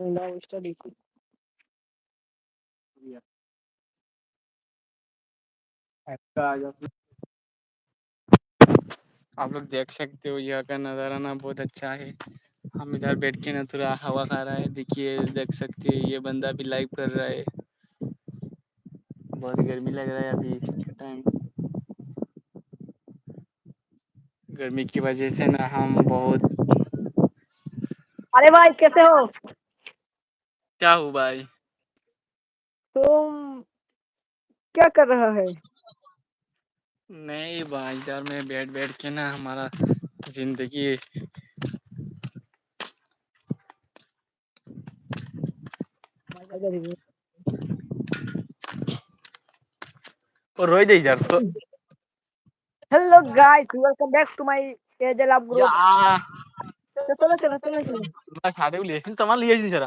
Now study आप लोग देख सकते हो यहाँ का नज़ारा ना बहुत अच्छा है। हम इधर बैठ के ना थोड़ा हवा खा रहा है देखिए देख सकते हैं ये बंदा भी लाइव कर रहा है। बहुत गर्मी लग रहा है अभी के टाइम गर्मी की वजह से ना हम बहुत अरे भाई कैसे हो? क्या हो भाई? तुम क्या कर रहा है? नहीं भाई यार मैं बैठ बैठ के ना हमारा ज़िंदगी और रोई दे यार तो। Hello guys welcome back to my agile up group चलो चलो चलो चलो। बोले लेकिन सामान लिए नहीं जरा।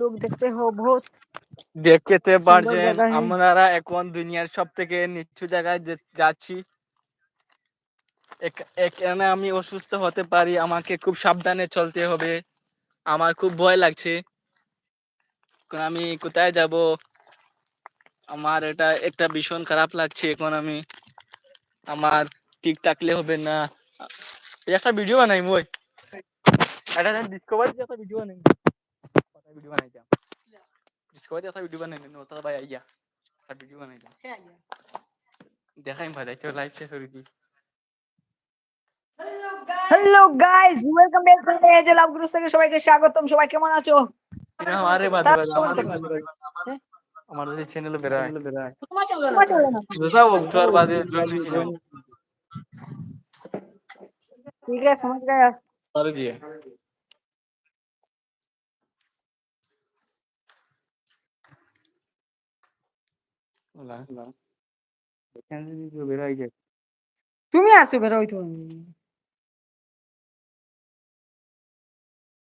লোক দেখতে হো বহুত দেখতে পারছেন। আমরা এখন দুনিয়ার সব থেকে নিচু জায়গায় যাচ্ছি। এখানে আমি অসুস্থ হতে পারি আমাকে খুব সাবধানে চলতে হবে। আমার খুব ভয় লাগছে। আমি কোথায় যাব? আমার এটা একটা ভীষণ খারাপ লাগছে এখন আমি। আমার ঠিক থাকলে হবে না। একটা ভিডিও বানাই মই একটা ডিসকভারি একটা ভিডিও বানাই ভিডিও বানাইতাম ডিসকভারি একটা ভিডিও বানাই নো তার ভাই আইয়া একটা ভিডিও বানাইতাম দেখাই ভাই তো লাইভ শেয়ার করে দিই hello guys welcome back to agile up group থেকে সবাইকে স্বাগতম সবাই কেমন আছো আমারে বাদ আমার যে চ্যানেলে বেরায় তোমার চ্যানেলে না দুসরা বক্তার বাদে জয়েন দিছিল ঠিক আছে সমঝ গয়া সরি তুমি আসো বের হইতো